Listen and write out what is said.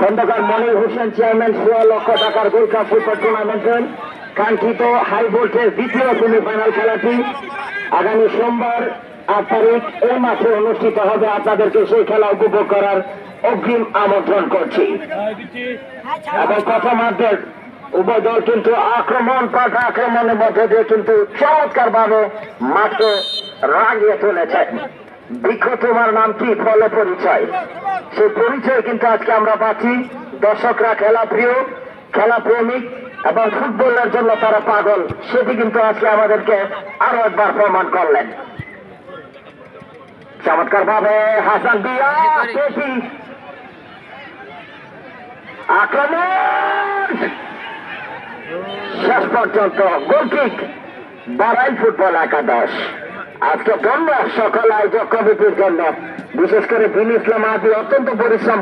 Khandakar Monir Hossain, chairman সোয়া লক্ষ টাকার গোল্ড কাপ ফুটবল টুর্নামেন্টের কাঙ্ক্ষিত হাই ভোল্টেজ দ্বিতীয় সেমিফাইনাল খেলাটি আগামী সোমবার আট তারিখ এই মাঠে অনুষ্ঠিত হবে। আপনাদেরকে সেই খেলা উপভোগ করার অগ্রিম আমন্ত্রণ করছি। এবং প্রথমার্ধের উভয় দল কিন্তু আক্রমণ, পাল্টা আক্রমণের মধ্যে দিয়ে কিন্তু চমৎকার ভাবে মাঠকে রাগিয়ে তুলেছেন। বৃক্ষ তোমার নাম কি? ফলে পরিচয়। সেই পরিচয় কিন্তু আজকে আমরা পাচ্ছি। দর্শকরা খেলা প্রিয় খেলা প্রেমিক এবং ফুটবলের জন্য তারা পাগল। সেটি কিন্তু আজকে আমাদেরকে আরও একবার প্রমাণ করলেন। চমৎকার ভাবে হাসান শেষ পর্যন্ত গোলকিক, বারাইল ফুটবল একাদশ। আজকে ধন্যবাদ সকল আয়োজক কমিটির জন্য। বিশেষ করে দিন ইসলাম আদি অত্যন্ত পরিশ্রম